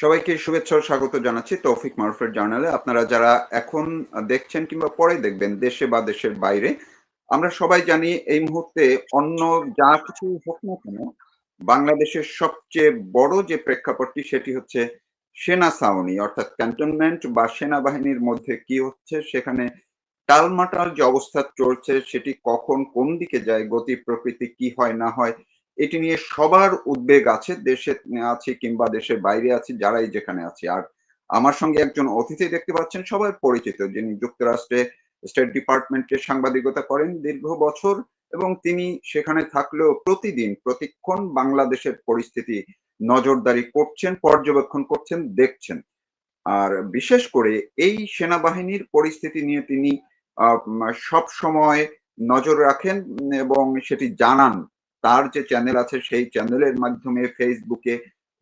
সবাইকে শুভেচ্ছা স্বাগত জানাচ্ছি তৌফিক মারুফের জার্নালে। আপনারা যারা এখন দেখছেন কিংবা পরে দেখবেন দেশে বা দেশের বাইরে, আমরা সবাই জানি এই মুহূর্তে অন্য যা কিছু হোক না কেন, বাংলাদেশের সবচেয়ে বড় যে প্রেক্ষাপটটি সেটি হচ্ছে সেনা ছাউনি, অর্থাৎ ক্যান্টনমেন্ট বা সেনাবাহিনীর মধ্যে কি হচ্ছে, সেখানে টালমাটাল যে অবস্থা চলছে, সেটি কখন কোন দিকে যায়, গতি প্রকৃতি কি হয় না হয় এটি নিয়ে সবার উদ্বেগ আছে, দেশে আছে কিংবা দেশের বাইরে আছে, যারাই যেখানে আছে। আর আমার সঙ্গে একজন অতিথি দেখতে পাচ্ছেন, সবাই পরিচিত, যিনি যুক্তরাষ্ট্রে স্টেট ডিপার্টমেন্টে সাংবাদিকতা করেন দীর্ঘ বছর এবং তিনি সেখানে থাকলেও প্রতিদিন, প্রতিক্ষণ বাংলাদেশের পরিস্থিতি নজরদারি করছেন, পর্যবেক্ষণ করছেন, দেখছেন। আর বিশেষ করে এই সেনাবাহিনীর পরিস্থিতি নিয়ে তিনি সব সময় নজর রাখেন এবং সেটি জানান। তার যে চ্যানেল আছে সেই চ্যানেলের মাধ্যমে ফেসবুকে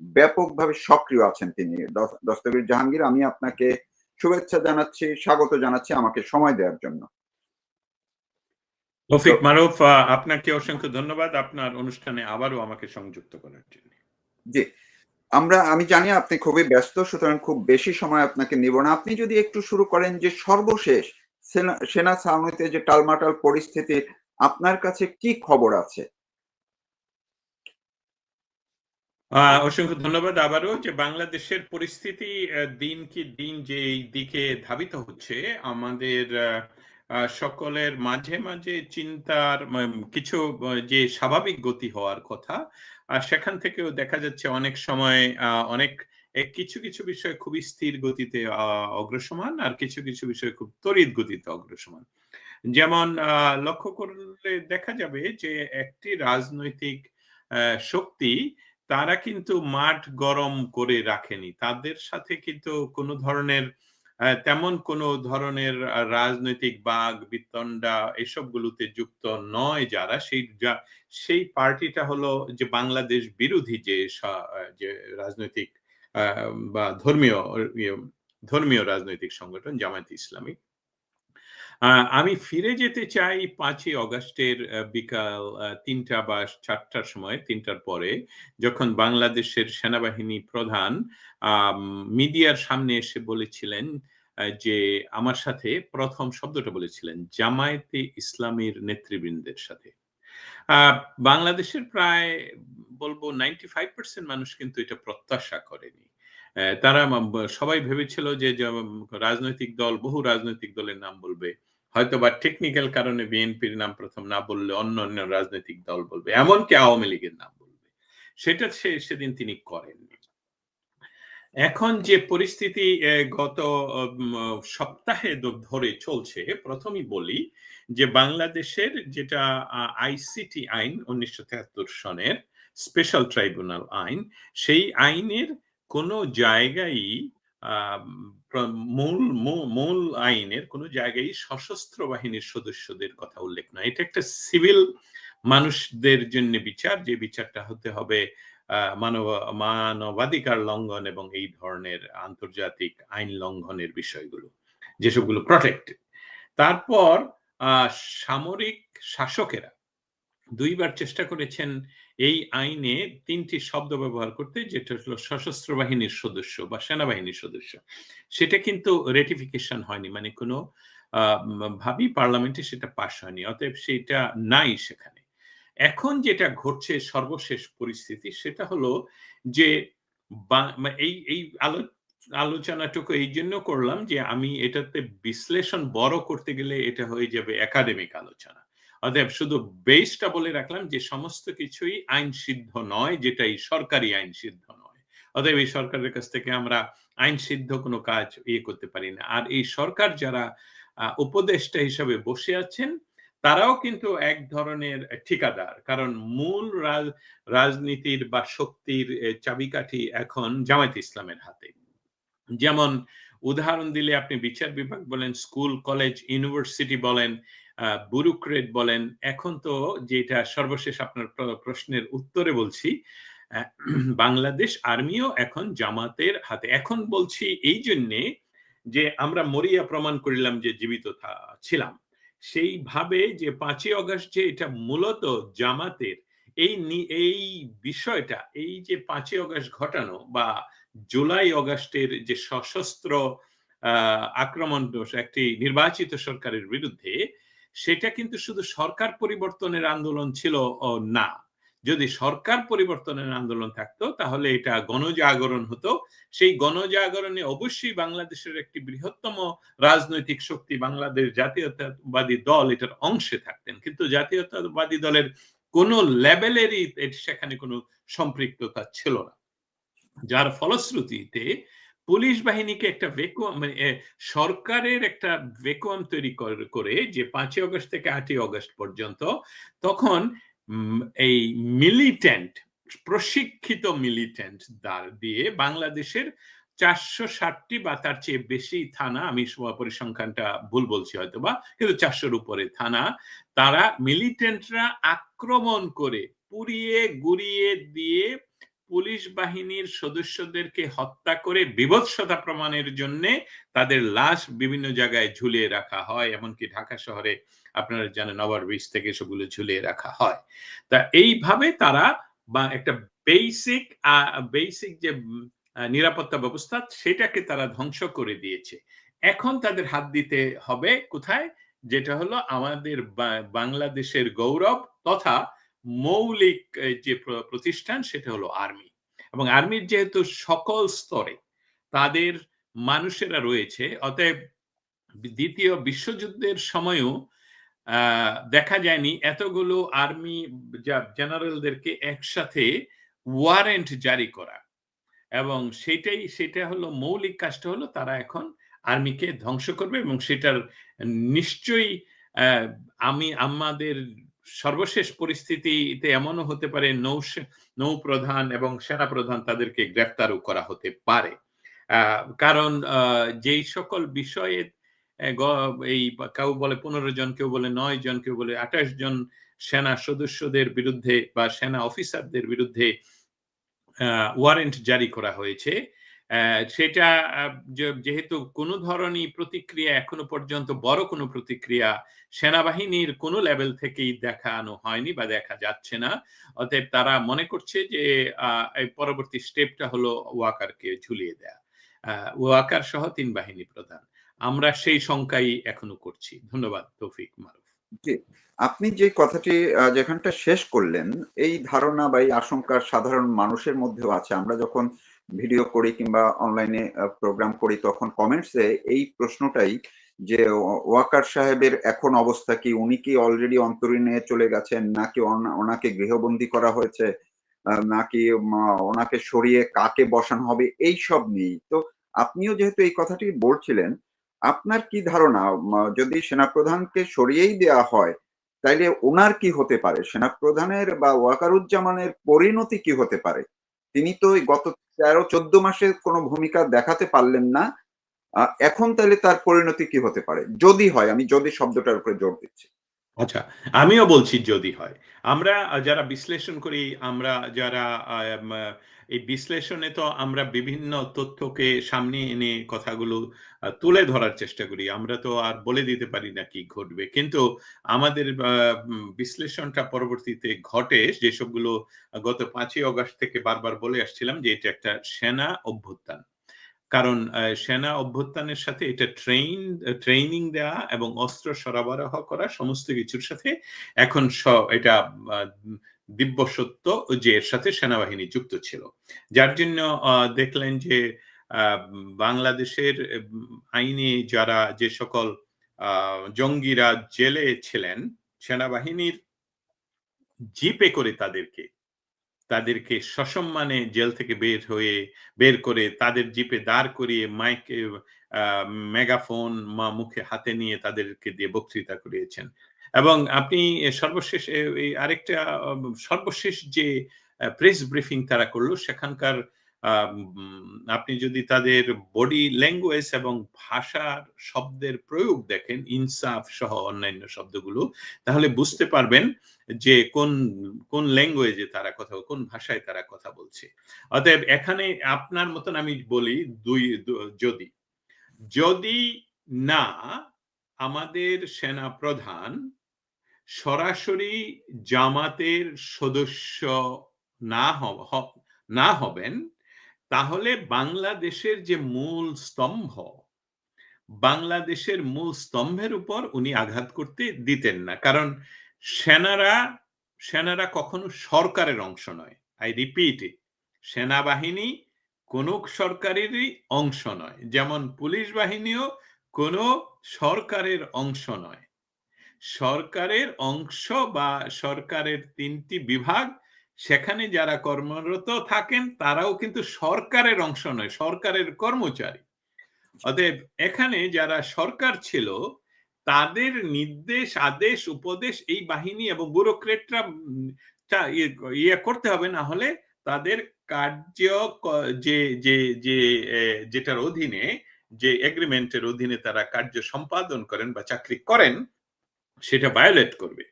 ব্যাপকভাবে সক্রিয় আছেন তিনি। দস্তগীর জাহাঙ্গীর আমি আপনাকে শুভেচ্ছা জানাচ্ছি স্বাগত জানাচ্ছি আমাকে সময় দেওয়ার জন্য। রফিক মারুফ আপনাকে অসংখ্য ধন্যবাদ। আপনার অনুষ্ঠানে আবারও আমাকে সংযুক্ত করার জন্য। জি। আমরা আমি জানি আপনি খুবই ব্যস্ত সুতরাং খুব বেশি সময় আপনাকে নিব না। আপনি যদি একটু শুরু করেন যে সর্বশেষ সেনা ছাউনিতে যে টালমাটাল পরিস্থিতি আপনার কাছে কি খবর আছে? অসংখ্য ধন্যবাদ আবারও যে বাংলাদেশের পরিস্থিতি দিন কি দিন যে দিকে ধাবিত হচ্ছে, আমাদের সকলের মাঝে মাঝে চিন্তার কিছু যে স্বাভাবিক গতি হওয়ার কথা, আর সেখান থেকেও দেখা যাচ্ছে অনেক সময় অনেক কিছু কিছু বিষয় খুবই স্থির গতিতে অগ্রসমান, আর কিছু কিছু বিষয় খুব তড়িৎ গতিতে অগ্রসমান। যেমন লক্ষ্য করলে দেখা যাবে যে একটি রাজনৈতিক শক্তি তারা কিন্তু মাঠ গরম করে রাখেনি। তাদের সাথে কিন্তু কোনো ধরনের তেমন কোনো ধরনের রাজনৈতিক বাঘ বিতণ্ডা এসবগুলোতে যুক্ত নয় যারা। সেই সেই পার্টিটা হলো যে বাংলাদেশ বিরোধী যে যে রাজনৈতিক বা ধর্মীয় ইয়ে, ধর্মীয় রাজনৈতিক সংগঠন জামায়াত ইসলামী। আমি ফিরে যেতে চাই পাঁচই অগস্টের বিকাল তিনটা বা চারটার সময়, তিনটার পরে, যখন বাংলাদেশের সেনাবাহিনী প্রধান মিডিয়ার সামনে এসে বলেছিলেন যে আমার সাথে প্রথম শব্দটা বলেছিলেন, জামায়াতে ইসলামীর নেতৃবৃন্দের সাথে। বাংলাদেশের প্রায় বলব নাইনটি ফাইভ পার্সেন্ট মানুষ কিন্তু এটা প্রত্যাশা করেনি। তারা সবাই ভেবেছিল যে রাজনৈতিক দল, বহু রাজনৈতিক দলের নাম বলবে। হয়তো বা টেকনিক্যাল কারণে বিএনপির নাম প্রথম না বললে অন্য অন্য রাজনৈতিক দল বলবে, এমনকি আওয়ামী লীগের নাম বলবে। সেটা সে, সেদিন তিনি করেননি। এখন যে পরিস্থিতি গত সপ্তাহে ধরে চলছে, প্রথমেই বলি যে, বাংলাদেশের যেটা আইসিটি আইন, উনিশশো সনের স্পেশাল ট্রাইব্যুনাল আইন, সেই আইনের কোনো জায়গায় মূল মূল আইনের কোনো জায়গায় সশস্ত্র বাহিনীর সদস্যদের কথা উল্লেখ নয়। এটা একটা সিভিল মানুষদের জন্য বিচার, যে বিচারটা হতে হবে মানব, মানবাধিকার লঙ্ঘন এবং এই ধরনের আন্তর্জাতিক আইন লঙ্ঘনের বিষয়গুলো, যেসবগুলো প্রটেক্টেড তারপর সামরিক শাসকেরা দুইবার চেষ্টা করেছেন এই আইনে তিনটি শব্দ ব্যবহার করতে, যেটা হলো সশস্ত্র বাহিনীর সদস্য বা সেনাবাহিনীর সদস্য। সেটা কিন্তু রেটিফিকেশন হয়নি মানে কোনো ভাবি পার্লামেন্টে সেটা পাশ হয়নি, অতএব সেটা নাই সেখানে। এখন যেটা ঘটছে সর্বশেষ পরিস্থিতি, সেটা হলো যে এই এই আলো, আলোচনাটুকু এই জন্য করলাম যে, আমি এটাতে বিশ্লেষণ বড় করতে গেলে এটা হয়ে যাবে একাডেমিক আলোচনা। অতএব শুধু বেসটা বলে রাখলাম যে সমস্ত কিছুই আইন সিদ্ধ নয়, যেটাই সরকারি আইন সিদ্ধ নয়। অতএব এই সরকারের কাছ থেকে আমরা আইন সিদ্ধ কোনো কাজ ইয়ে করতে পারি না। আর এই সরকার যারা উপদেষ্টা হিসাবে বসে আছেন, তারাও কিন্তু এক ধরনের ঠিকাদার। কারণ মূল রাজনীতির বা শক্তির চাবিকাঠি এখন জামায়াত ইসলামের হাতে। যেমন উদাহরণ দিলে আপনি বিচার বিভাগ বলেন, স্কুল, কলেজ, ইউনিভার্সিটি বলেন বুরুক্রেট বলেন, এখন তো যেটা সর্বশেষ আপনার প্রশ্নের উত্তরে বলছি বাংলাদেশ আর্মিও এখন জামাতের হাতে। এখন বলছি এই জন্যে যে আমরা মরিয়া প্রমাণ করিলাম যে জীবিত ছিলাম। সেইভাবে যে পাঁচই অগস্ট যে এটা মূলত জামাতের, এই এই বিষয়টা, এই যে পাঁচই অগস্ট ঘটানো বা জুলাই অগাস্টের যে সশস্ত্র আক্রমণ একটি নির্বাচিত সরকারের বিরুদ্ধে সেটা কিন্তু শুধু সরকার পরিবর্তনের আন্দোলন ছিল না। যদি সরকার পরিবর্তনের আন্দোলন থাকতো, তাহলে এটা গণজাগরণ হতো। সেই গণজাগরণে অবশ্যই বাংলাদেশের একটি বৃহত্তম রাজনৈতিক শক্তি বাংলাদেশ জাতীয়তাবাদী দল, এটার অংশে থাকতেন। কিন্তু জাতীয়তাবাদী দলের কোন লেভেলেরই সেখানে কোনো সম্পৃক্ততা ছিল না। যার ফলশ্রুতিতে পুলিশ বাহিনীকে একটা ভেকুয়াম মানে সরকারের একটা ভেকুয়াম তৈরি করে যে পাঁচই অগস্ট থেকে আটই অগস্ট পর্যন্ত তখন এই মিলিটেন্ট প্রশিক্ষিত মিলিটেন্ট দিয়ে বাংলাদেশের চারশো ষাটটি বা তার চেয়ে বেশি থানা, আমি পরিসংখ্যানটা ভুল বলছি হয়তো বা কিন্তু চারশোর উপরে থানা, তারা মিলিটেন্টরা আক্রমণ করে পুড়িয়ে, গুড়িয়ে দিয়ে পুলিশ বাহিনীর সদস্যদেরকে হত্যা করে বিভৎসতা প্রমাণের জন্য তাদের লাশ বিভিন্ন জায়গায় ঝুলিয়ে রাখা হয়, এমনকি ঢাকা শহরে আপনারা জানেন ওভার ব্রিজ থেকে সেগুলো ঝুলিয়ে রাখা হয়। তা এইভাবে তারা বা একটা বেসিক বেসিক যে নিরাপত্তা ব্যবস্থা সেটাকে তারা ধ্বংস করে দিয়েছে। এখন তাদের হাত দিতে হবে কোথায়? যেটা হলো আমাদের বাংলাদেশের গৌরব তথা মৌলিক যে প্রতিষ্ঠান সেটা হলো আর্মি। এবং আর্মির যেহেতু সকল স্তরে তাদের মানুষেরা রয়েছে, অতএব দ্বিতীয় বিশ্বযুদ্ধের সময়ও দেখা যায়নি এতগুলো আর্মি যা, জেনারেলদেরকে একসাথে ওয়ারেন্ট জারি করা। এবং সেটাই, সেটা হলো মৌলিক কাজটা হলো তারা এখন আর্মিকে ধ্বংস করবে এবং সেটার নিশ্চয়ই আমি, আমাদের সর্বশেষ পরিস্থিতিতে এমনও হতে পারে নৌ নৌ প্রধান এবং সেনা প্রধান তাদেরকে গ্রেফতারও করা হতে পারে। কারণ যেই সকল বিষয়ে এই কেউ বলে পনেরো জন, কেউ বলে নয় জন, কেউ বলে আঠাশ জন সেনা সদস্যদের বিরুদ্ধে বা সেনা অফিসারদের বিরুদ্ধে ওয়ারেন্ট জারি করা হয়েছে। সেটা যেহেতু কোনো ধরনের প্রতিক্রিয়া এখনও পর্যন্ত, বড় কোনো প্রতিক্রিয়া সেনাবাহিনীর কোনো লেভেল থেকেই দেখানো হয়নি বা দেখা যাচ্ছে না। অতএব তারা মনে করছে যে পরবর্তী স্টেপটা হলো ওয়াকারকে ঝুলিয়ে দেয়া। ওয়াকার সহ তিন বাহিনী প্রধান। আমরা সেই শঙ্কাই এখনও করছি। ধন্যবাদ, তৌফিক মারুফ। জি, আপনি যে কথাটি যেখানটা শেষ করলেন, এই ধারণা বা এই আশঙ্কা সাধারণ মানুষের মধ্যেও আছে। আমরা যখন ভিডিও করি কিংবা অনলাইনে প্রোগ্রাম করি, তখন কমেন্টসে এই প্রশ্নটাই যে ওয়াকার সাহেবের এখন অবস্থা কি? উনি কি অলরেডি অন্তরীণে চলে গেছেন? নাকি ওনাকে গৃহবন্দী করা হয়েছে? নাকি ওনাকে সরিয়ে কাকে বসানো হবে? এই সব নিয়েই। তো আপনিও যেহেতু এই কথাটি বলছিলেন, আপনার কি ধারণা? যদি সেনাপ্রধানকে সরিয়েই দেওয়া হয়, তাইলে ওনার কি হতে পারে? সেনাপ্রধানের বা ওয়াকারুজ্জামানের পরিণতি কি হতে পারে? তিনি তো গত তেরো চোদ্দ মাসে কোনো ভূমিকা দেখাতে পারলেন না। এখন তাহলে তার পরিণতি কি হতে পারে? যদি হয়, আমি যদি শব্দটার উপরে জোর দিচ্ছি। আচ্ছা আমিও বলছি যদি হয়। আমরা যারা বিশ্লেষণ করি, আমরা যারা এই বিশ্লেষণে তো আমরা বিভিন্ন তথ্যকে সামনে এনে কথাগুলো তুলে ধরার চেষ্টা করি। আমরা তো আর বলে দিতে পারি না কি ঘটবে। কিন্তু আমাদের বিশ্লেষণটা পরবর্তীতে ঘটে। যেসবগুলো গত পাঁচই অগস্ট থেকে বারবার বলে আসছিলাম যে এটা একটা সেনা অভ্যুত্থান। কারণ সেনা অভ্যুত্থানের সাথে এটা ট্রেন ট্রেনিং দেওয়া এবং অস্ত্র সরবরাহ করা সমস্ত কিছুর সাথে এখন এটা দিব্য সত্য যে এর সাথে সেনাবাহিনী যুক্ত ছিল। যার জন্য দেখলেন যে আহ, বাংলাদেশের আইনে যারা যে সকল জঙ্গিরা জেলে ছিলেন, সেনাবাহিনীর জিপে করে তাদেরকে তাদেরকে সসম্মানে জেল থেকে বের হয়ে, বের করে তাদের জিপে দাঁড় করিয়ে মাইক মেগাফোন মা মুখে হাতে নিয়ে তাদেরকে দিয়ে বক্তৃতা করিয়েছেন। এবং আপনি সর্বশেষ আরেকটা সর্বশেষ যে প্রেস ব্রিফিং তারা করল, সেখানকার আপনি যদি তাদের বডি ল্যাঙ্গুয়েজ এবং ভাষার শব্দের প্রয়োগ দেখেন, ইনসাফ সহ অন্যান্য শব্দগুলো, তাহলে বুঝতে পারবেন যে কোন কোন ল্যাঙ্গুয়েজে তারা কথা, কোন ভাষায় তারা কথা বলছে। অতএব এখানে আপনার মতন আমি বলি দুই যদি যদি না আমাদের সেনা প্রধান সরাসরি জামাতের সদস্য না না হবেন তাহলে বাংলাদেশের যে মূল স্তম্ভ, বাংলাদেশের মূল স্তম্ভের উপর উনি আঘাত করতে দিতেন না। কারণ সেনারা সেনারা কখনো সরকারের অংশ নয়। আই রিপিট সেনাবাহিনী কোন সরকারেরই অংশ নয়। যেমন পুলিশ বাহিনীও কোন সরকারের অংশ নয়। সরকারের অংশ বা সরকারের তিনটি বিভাগ সেখানে যারা কর্মরত থাকেন, তারাও কিন্তু সরকারের অংশ নয়, সরকারের কর্মচারী। অতএব এখানে যারা সরকার ছিল, তাদের নির্দেশ, আদেশ, উপদেশ, এই বাহিনী এবং ব্যুরোক্রেটরা ইয়ে করতে হবে, না হলে তাদের কার্য যে যে যে যেটার অধীনে, যে এগ্রিমেন্টের অধীনে তারা কার্য সম্পাদন করেন বা চাকরি করেন, সেটা ভায়োলেট করবে।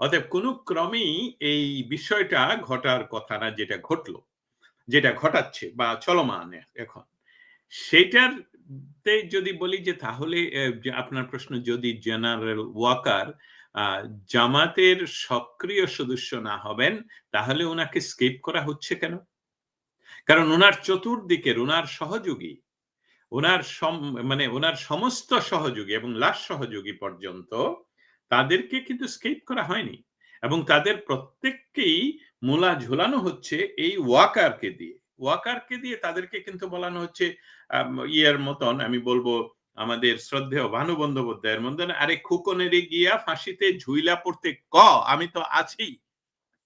অতএব কোনো ক্রমেই এই বিষয়টা ঘটার কথা না যেটা ঘটলো, যেটা ঘটাচ্ছে বা চলমান এখন। সেটার যদি বলি যে তাহলে আপনার প্রশ্ন যদি জেনারেল ওয়াকার জামাতের সক্রিয় সদস্য না হবেন, তাহলে ওনাকে স্কিপ করা হচ্ছে কেন? কারণ ওনার চতুর্দিকের, ওনার সহযোগী, ওনার মানে ওনার সমস্ত সহযোগী এবং লাশ সহযোগী পর্যন্ত তাদেরকে কিন্তু স্কেপ করা হয়নি। এবং তাদের প্রত্যেককেই মূলা ঝোলানো হচ্ছে এই ওয়াকারকে দিয়ে। ওয়াকারকে দিয়ে তাদেরকে কিন্তু বলানো হচ্ছে ইয়ের মতন, আমি বলব আমাদের শ্রদ্ধেয় ভানু বন্দ্যোপাধ্যায়ের মতন, আরে খুকনেরে গিয়া ফাঁসিতে ঝুইলা পড়তে ক? আমি তো আছি।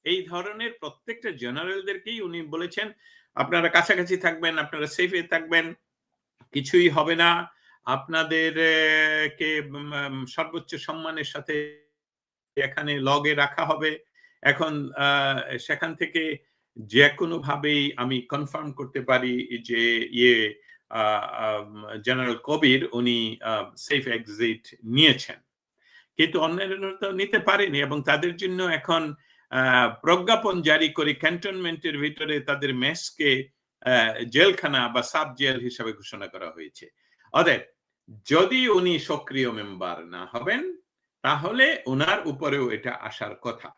এই ধরনের প্রত্যেকটা জেনারেলদেরকেই উনি বলেছেন, আপনারা কাছাকাছি থাকবেন, আপনারা সেফে থাকবেন, কিছুই হবে না। আপনাদের কে সর্বোচ্চ সম্মানের সাথে এখানে লগে রাখা হবে। এখন সেখান থেকে যে কোনো ভাবেই আমি কনফার্ম করতে পারি যে ইয়ে জেনারেল কবির উনি সেফ এক্সিট নিয়েছেন। কিন্তু অন্যান্য তো নিতে পারেনি এবং তাদের জন্য এখন প্রজ্ঞাপন জারি করে ক্যান্টনমেন্টের ভিতরে তাদের মেসকে জেলখানা বা সাব জেল হিসাবে ঘোষণা করা হয়েছে। অতএব যদি উনি সক্রিয় মেম্বার না হবেন, তাহলে ওনার উপরেও এটা আসার কথা।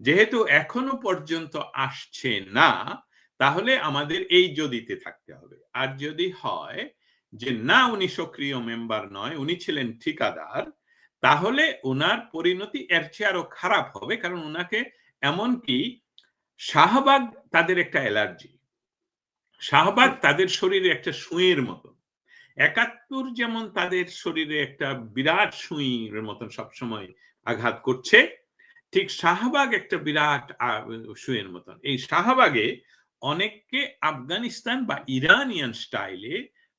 যেহেতু এখনও পর্যন্ত আসছে না, তাহলে আমাদের এই যদিতে থাকতে হবে। আর যদি হয় যে না, উনি সক্রিয় মেম্বার নয়, উনি ছিলেন ঠিকাদার, তাহলে ওনার পরিণতি এর চেয়ে আরও খারাপ হবে। কারণ ওনাকে এমনকি শাহবাগ তাদের একটা অ্যালার্জি। শাহবাগ তাদের শরীরে একটা সুঁয়ের মতো। একাত্তর যেমন তাদের শরীরে একটা বিরাট সুঁইর মতন সবসময় আঘাত করছে, ঠিক শাহবাগ একটা বিরাট সুঁয়ের মতন। এই শাহবাগে অনেককে আফগানিস্তান বা ইরানিয়ান স্টাইলে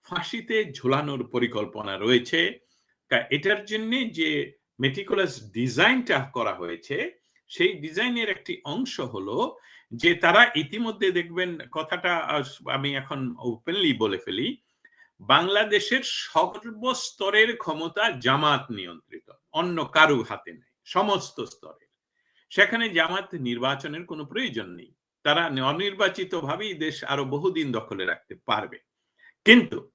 ফাঁসিতে ঝোলানোর পরিকল্পনা রয়েছে। এটার জন্য যে মেটিকুলাস ডিজাইনটা করা হয়েছে, সেই ডিজাইনের একটি অংশ হলো যে তারা ইতিমধ্যে দেখবেন কথাটা আমি এখন ওপেনলি বলে ফেলি বাংলাদেশের সর্বস্তরের ক্ষমতা জামাত নিয়ন্ত্রিত, অন্য কারু হাতে নেই, সমস্ত স্তরে সেখানে জামাত নির্বাচনের কোনো প্রয়োজন নেই। তারা অনির্বাচিত ভাবেই দেশ আরও বহুদিন দখলে রাখতে পারবে। কিন্তু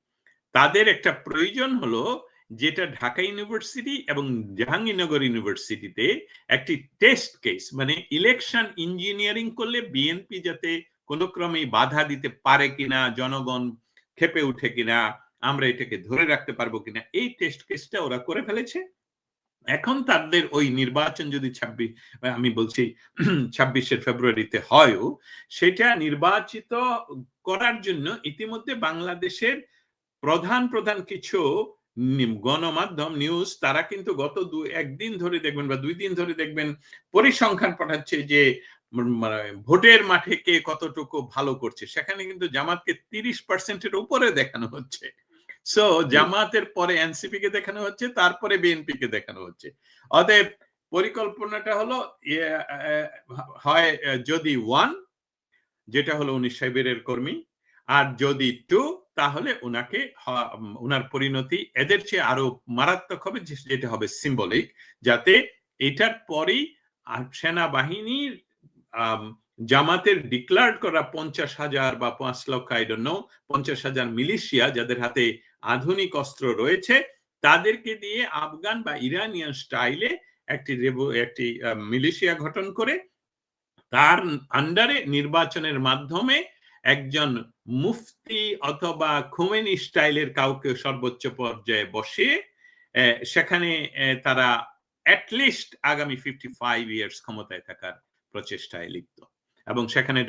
তাদের একটা প্রয়োজন হলো যেটা ঢাকা ইউনিভার্সিটি এবং জাহাঙ্গীরনগর ইউনিভার্সিটিতে একটি টেস্ট কেস মানে ইলেকশন ইঞ্জিনিয়ারিং করলে বিএনপি যাতে কোনো ক্রমে বাধা দিতে পারে কিনা, জনগণ খেপে উঠে কিনা, আমরা এটাকে ধরে রাখতে পারব কিনা, এই টেস্ট কেসটা ওরা করে ফেলেছে। এখন তাদের ওই নির্বাচন যদি ছাব্বিশ, আমি বলছি ছাব্বিশে ফেব্রুয়ারিতে হয়ও, সেটা নির্বাচিত করার জন্য ইতিমধ্যে বাংলাদেশের প্রধান প্রধান কিছু গণমাধ্যম নিউজ তারা কিন্তু গত দু, একদিন ধরে দেখবেন বা দুই দিন ধরে দেখবেন পরিসংখ্যান পাঠাচ্ছে যে ভোটের মাঠে কে কতটুকু ভালো করছে সেখানে কিন্তু জামাতকে তিরিশ পার্সেন্টের উপরে দেখানো হচ্ছে। সো জামাতের পরে এনসিপি কে দেখানো হচ্ছে তারপরে বিএনপি কে দেখানো হচ্ছে। অতএব পরিকল্পনাটা হলো হয় যদি ওয়ান যেটা হলো উনি সাইবেরের কর্মী আর যদি টু তাহলে ওনাকে ওনার পরিণতি এদের চেয়ে আরও মারাত্মক হবে যেটা হবে সিম্বলিক যাতে এটার পরেই সেনাবাহিনীর জামাতের ডিক্লার করা পঞ্চাশ হাজার বা পাঁচ লক্ষ আই নো পঞ্চাশ হাজার মিলিশিয়া যাদের হাতে আধুনিক অস্ত্র রয়েছে, তাদেরকে দিয়ে আফগান বা ইরানিয়ান স্টাইলে একটি একটি মিলিশিয়া গঠন করে, তার আন্ডারে নির্বাচনের মাধ্যমে একজন মুফতি অথবা খুমেনি স্টাইলের কাউকে সর্বোচ্চ পর্যায়ে বসে সেখানে তারা অ্যাটলিস্ট আগামী ফিফটি ফাইভ ইয়ার্স ক্ষমতায় থাকার প্রচেষ্টায় লিপ্ত। এবং সেখানে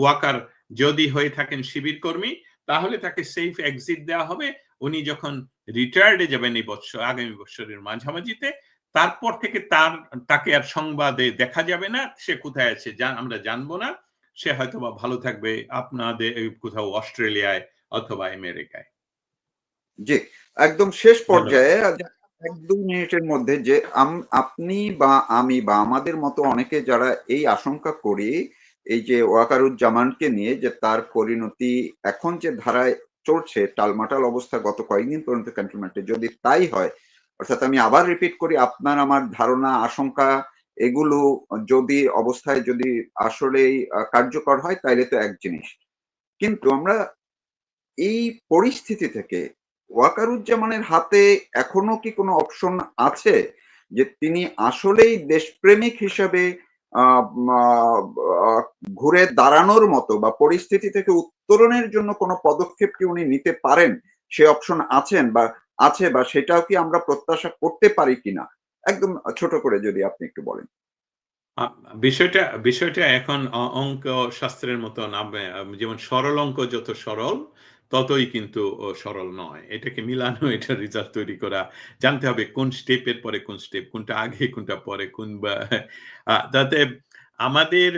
ওয়াকার যদি হয়ে থাকেন শিবির কর্মী তাহলে তাকে সেফ এক্সিট দেওয়া হবে। উনি যখন রিটায়ার্ডে যাবেন এই বছর আগামী বছরের মাঝামাঝিতে তারপর থেকে তার তাকে আর সংবাদে দেখা যাবে না সে কোথায় আছে আমরা জানব না। সে হয়তো বা ভালো থাকবে আপনাদের কোথাও অস্ট্রেলিয়ায় অথবা আমেরিকায়। জি একদম শেষ পর্যায়ে এক দুই মিনিটের মধ্যে যে আপনি বা আমি বা আমাদের মতো অনেকে যারা এই আশঙ্কা করি, এই যে ওয়াকারুজ্জামানকে নিয়ে যে তার পরিণতি এখন যে ধারায় চলছে, টালমাটাল অবস্থা গত কয়েকদিন পর্যন্ত ক্যান্টনমেন্টে যদি তাই হয়, অর্থাৎ আমি আবার রিপিট করি, আপনার আমার ধারণা, আশঙ্কা, এগুলো যদি অবস্থায় যদি আসলেই কার্যকর হয়, তাইলে তো এক জিনিস। কিন্তু আমরা এই পরিস্থিতি থেকে ওয়াকারুজ্জামানের হাতে এখনও কি কোনো অপশন আছে যে তিনি আসলেই দেশপ্রেমিক হিসাবে ঘুরে দাঁড়ানোর মতো বা পরিস্থিতি থেকে উত্তরণের জন্য কোনো পদক্ষেপ কি উনি নিতে পারেন? সে অপশন আছেন বা আছে বা সেটাও কি আমরা প্রত্যাশা করতে পারি কিনা? একদম ছোট করে যদি আপনি একটু বলেন। বিষয়টা বিষয়টা এখন অঙ্ক শাস্ত্রের মতো নামে যেমন সরল অঙ্ক যত সরল ততই কিন্তু সরল নয়। এটাকে মিলানো, এটা রেজাল্ট তৈরি করা। জানতে হবে কোন স্টেপের পরে কোন স্টেপ কোনটা আগে, কোনটা পরে, কোন তাতে আমাদের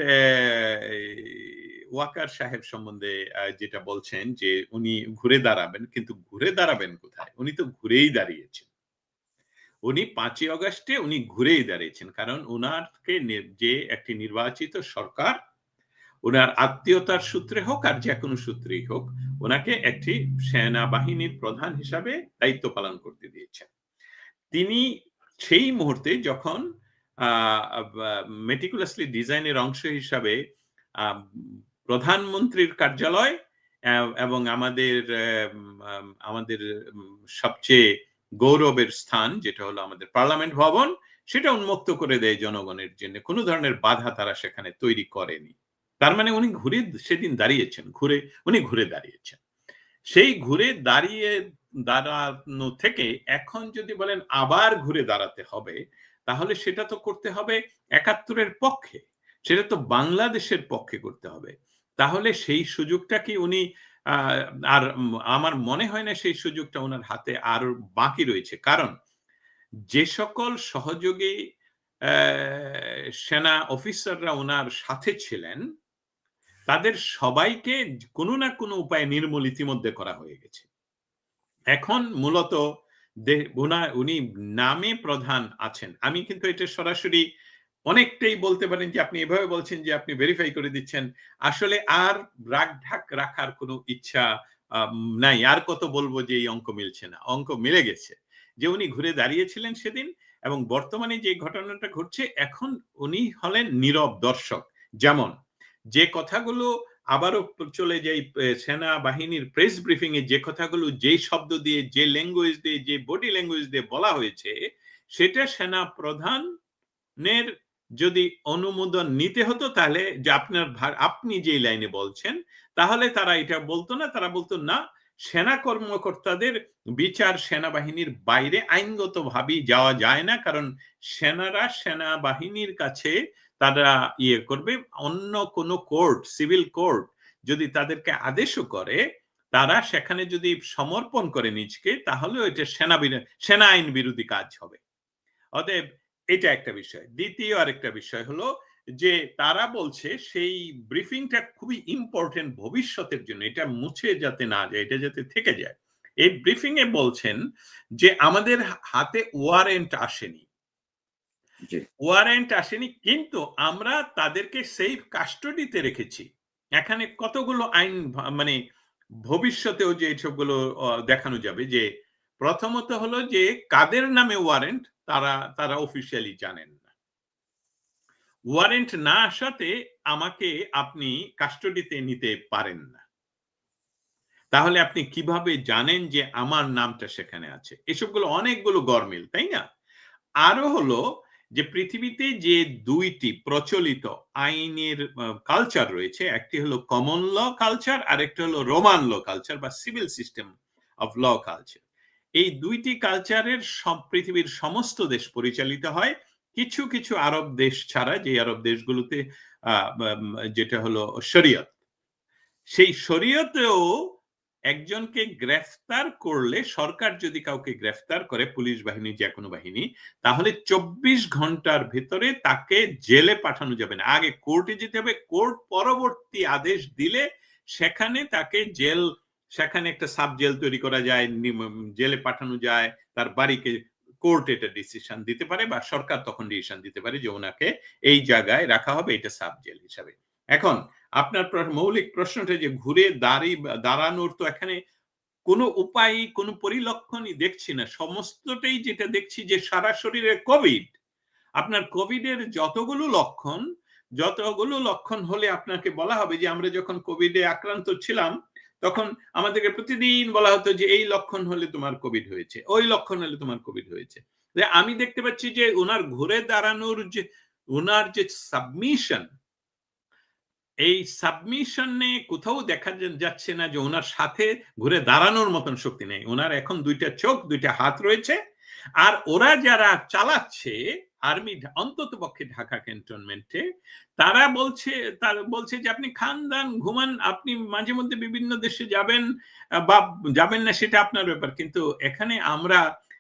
ওয়াকার সাহেব সম্বন্ধে যেটা বলছেন যে উনি ঘুরে দাঁড়াবেন, কিন্তু ঘুরে দাঁড়াবেন কোথায়? উনি তো ঘুরেই দাঁড়িয়েছেন। উনি পাঁচই অগস্টে উনি ঘুরেই দাঁড়িয়েছেন। কারণ ওনারকে যে একটি নির্বাচিত সরকার ওনার আত্মীয়তার সূত্রে হোক আর যে কোনো সূত্রেই হোক, ওনাকে একটি সেনাবাহিনীর প্রধান হিসাবে দায়িত্ব পালন করতে দিয়েছেন। তিনি সেই মুহূর্তে যখন মেটিকুলাসলি ডিজাইনের অংশ হিসাবে প্রধানমন্ত্রীর কার্যালয় এবং আমাদের আমাদের সবচেয়ে গৌরবের স্থান, যেটা হলো আমাদের পার্লামেন্ট ভবন, সেটা উন্মুক্ত করে দেয় জনগণের জন্য। কোনো ধরনের বাধা তারা সেখানে তৈরি করেনি। তার মানে উনি ঘুরে সেদিন দাঁড়িয়েছেন, ঘুরে, উনি ঘুরে দাঁড়িয়েছেন। সেই ঘুরে দাঁড়িয়ে দাঁড়ানো থেকে এখন যদি বলেন আবার ঘুরে দাঁড়াতে হবে, তাহলে সেটা তো করতে হবে একাত্তরের পক্ষে, সেটা তো বাংলাদেশের পক্ষে করতে হবে। তাহলে সেই সুযোগটা কি উনি আর আমার মনে হয় না সেই সুযোগটা ওনার হাতে আর বাকি রয়েছে। কারণ যে সকল সহযোগী সেনা অফিসাররা ওনার সাথে ছিলেন তাদের সবাইকে কোনো না কোনো উপায়ে নির্মূল ইতিমধ্যে করা হয়ে গেছে। এখন মূলত উনা- নামে প্রধান আছেন। আমি কিন্তু এটা সরাসরি অনেকটাই বলতে পারেন যে আপনি এভাবে বলছেন যে আপনি ভেরিফাই করে দিচ্ছেন। আসলে আর রাগ ঢাক রাখার কোনো ইচ্ছা নাই। আর কত বলব যে এই অঙ্ক মিলছে না। অঙ্ক মিলে গেছে। যে উনি ঘুরে দাঁড়িয়েছিলেন সেদিন এবং বর্তমানে যে ঘটনাটা ঘটছে, এখন উনি হলেন নীরব দর্শক। যেমন যে কথাগুলো আবারও চলে যাই আহ, সেনাবাহিনীর প্রেস ব্রিফিং এ যে কথাগুলো যে শব্দ দিয়ে যে ল্যাঙ্গুয়েজ দিয়ে যে বডি ল্যাঙ্গুয়েজ দিয়ে বলা হয়েছে সেটা সেনা প্রধানের যদি অনুমোদন নিতে হতো তাহলে যে আপনার আপনি যে লাইনে বলছেন তাহলে তারা এটা বলতো না। তারা বলতো না সেনা কর্মকর্তাদের বিচার সেনাবাহিনীর বাইরে আইনগত ভাবেই যাওয়া যায় না কারণ সেনারা সেনাবাহিনীর কাছে তারা ইয়ে করবে। অন্য কোনো কোর্ট সিভিল কোর্ট যদি তাদেরকে আদেশও করে, তারা সেখানে যদি সমর্পণ করে নিজকে, তাহলে এটা সেনা সেনা আইন বিরোধী কাজ হবে। অতএব এটা একটা বিষয়। দ্বিতীয় আরেকটা বিষয় হলো যে তারা বলছে সেই ব্রিফিংটা খুবই ইম্পর্টেন্ট ভবিষ্যতের জন্য। এটা মুছে যাতে না যায়, এটা যাতে থেকে যায়। এই ব্রিফিং এ বলছেন যে আমাদের হাতে ওয়ারেন্ট আসেনি। ওয়ারেন্ট আসেনি কিন্তু আমরা তাদেরকে সেফ কাস্টডিতে রেখেছি। এখানে কতগুলো আইন মানে ভবিষ্যতেও যে এসবগুলো আহ, দেখানো যাবে যে প্রথমত হলো যে কাদের নামে ওয়ারেন্ট তারা তারা অফিসিয়ালি জানেন না। ওয়ারেন্ট না আসাতে আমাকে আপনি কাস্টডিতে নিতে পারেন না। তাহলে আপনি কীভাবে জানেন যে আমার নামটা সেখানে আছে? এসবগুলো অনেকগুলো গরমিল তাই না? আরও হলো যে পৃথিবীতে যে দুইটি প্রচলিত আইনের কালচার রয়েছে, একটি হলো কমন ল কালচার আর একটি হলো রোমান ল কালচার বা civil system of law culture এই দুইটি কালচারের সব পৃথিবীর সমস্ত দেশ পরিচালিত হয়। কিছু কিছু আরব দেশ ছাড়া যে আরব দেশগুলোতে যেটা হলো শরীয়ত। সেই শরীয়তেও একজনকে গ্রেফতার করলে সরকার যদি কাউকে গ্রেফতার করে, পুলিশ বাহিনী যে কোনো বাহিনী, তাহলে চব্বিশ ঘণ্টার ভিতরে তাকে জেলে পাঠানো যাবে না। আগে কোর্টে যেতে হবে, কোর্ট পরবর্তী আদেশ দিলে সেখানে তাকে জেল, সেখানে একটা সাব জেল তৈরি করা যায় জেলে পাঠানো যায়, তার বাড়িকে কোর্ট এটা ডিসিশন দিতে পারে বা সরকার তখন ডিসিশন দিতে পারে যে ওনাকে এই জায়গায় রাখা হবে, এটা সাব জেল হিসাবে। এখন আপনার মৌলিক প্রশ্নটা যে ঘুরে দাঁড়ি, দাঁড়ানোর তো এখানে কোনো উপায়, কোনো পরিলক্ষণই দেখছি না। সমস্তটাই যেটা দেখছি যে সারা শরীরে কোভিড। আপনার কোভিডের যতগুলো লক্ষণ যতগুলো লক্ষণ হলে আপনাকে বলা হবে যে আমরা যখন কোভিডে আক্রান্ত ছিলাম, তখন আমাদেরকে প্রতিদিন বলা হতো যে এই লক্ষণ হলে তোমার কোভিড হয়েছে, ওই লক্ষণ হলে তোমার কোভিড হয়েছে। আমি দেখতে পাচ্ছি যে ওনার ঘুরে দাঁড়ানোর যে, ওনার যে সাবমিশন এই সাবমিশনে কোথাও দেখা যাচ্ছে না যে ওনার সাথে ঘুরে দাঁড়ানোর মতন শক্তি নেই। ওনার এখন দুইটা চোখ, দুইটা হাত রয়েছে। আর ওরা যারা চালাচ্ছে আর্মি অন্তত পক্ষে ঢাকা ক্যান্টনমেন্টে, তারা বলছে তারা বলছে যে আপনি খান দান, ঘুমান, আপনি মাঝে মধ্যে বিভিন্ন দেশে যাবেন বা যাবেন না সেটা আপনার ব্যাপার। কিন্তু এখানে আমরা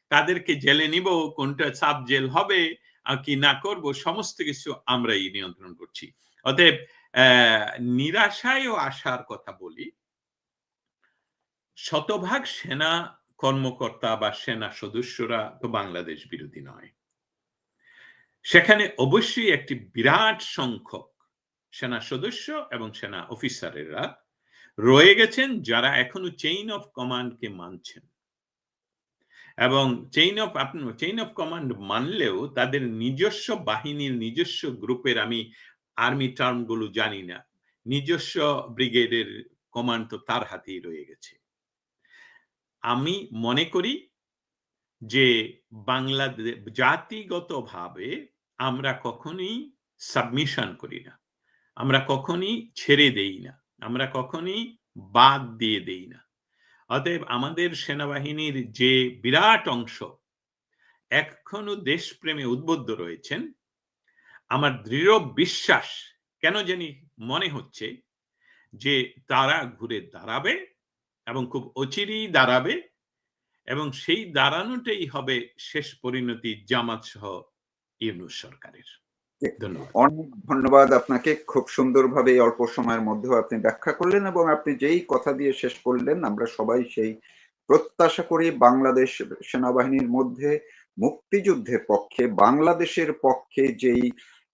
তাদেরকে জেলে নিব, কোনটা সাব জেল হবে কি না করব, সমস্ত কিছু আমরাই নিয়ন্ত্রণ করছি। অতএব নিরাশায় ও আশার কথা বলি। শতভাগ সেনা কর্মকর্তা বা সেনা সদস্যরা তো বাংলাদেশ বিরোধী নয়। সেখানে অবশ্যই একটি বিরাট সংখ্যক সেনা সদস্য এবং সেনা অফিসারেরা রয়ে গেছেন যারা এখনও চেইন অফ কমান্ডকে মানছেন। এবং chain of chain of command মানলেও তাদের নিজস্ব বাহিনীর নিজস্ব গ্রুপের আমি আর্মি টার্মগুলো জানি না। নিজস্ব ব্রিগেডের কমান্ড তো তার হাতেই রয়ে গেছে। আমি মনে করি যে বাংলাদেশ জাতিগতভাবে আমরা কখনই সাবমিশন করি না। আমরা কখনই ছেড়ে দেই না। আমরা কখনই বাদ দিয়ে দেই না। অতএব আমাদের সেনাবাহিনীর যে বিরাট অংশ এখনও দেশপ্রেমে উদ্বুদ্ধ রয়েছেন আমার দৃঢ় বিশ্বাস কেন জানি মনে হচ্ছে যে তারা ঘুরে দাঁড়াবে এবং খুব অচিরেই দাঁড়াবে এবং সেই দাঁড়ানোটাই হবে শেষ পরিণতি জামাত সহ ইউনুস সরকারের। অনেক ধন্যবাদ আপনাকে। খুব সুন্দরভাবে এই অল্প সময়ের মধ্যেও আপনি ব্যাখ্যা করলেন এবং আপনি যেই কথা দিয়ে শেষ করলেন আমরা সবাই সেই প্রত্যাশা করি বাংলাদেশ সেনাবাহিনীর মধ্যে মুক্তিযুদ্ধের পক্ষে, বাংলাদেশের পক্ষে যেই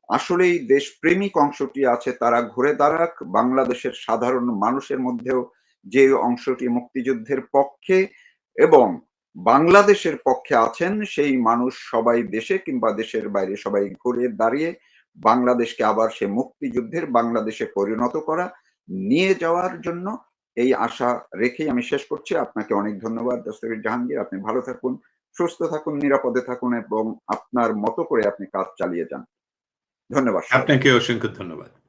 আসলেই দেশপ্রেমিক অংশটি আছে, তারা ঘুরে দাঁড়াক। বাংলাদেশের সাধারণ মানুষের মধ্যেও যে অংশটি মুক্তিযুদ্ধের পক্ষে এবং বাংলাদেশের পক্ষে আছেন, সেই মানুষ সবাই দেশে কিংবা দেশের বাইরে সবাই ঘুরে দাঁড়িয়ে বাংলাদেশকে আবার সে মুক্তিযুদ্ধের বাংলাদেশে পরিণত করা, নিয়ে যাওয়ার জন্য এই আশা রেখেই আমি শেষ করছি। আপনাকে অনেক ধন্যবাদ, দস্তগীর জাহাঙ্গীর। আপনি ভালো থাকুন। সুস্থ থাকুন, নিরাপদে থাকুন এবং আপনার মতো করে আপনি কাজ চালিয়ে যান। ধন্যবাদ আপনাকে অসংখ্য ধন্যবাদ।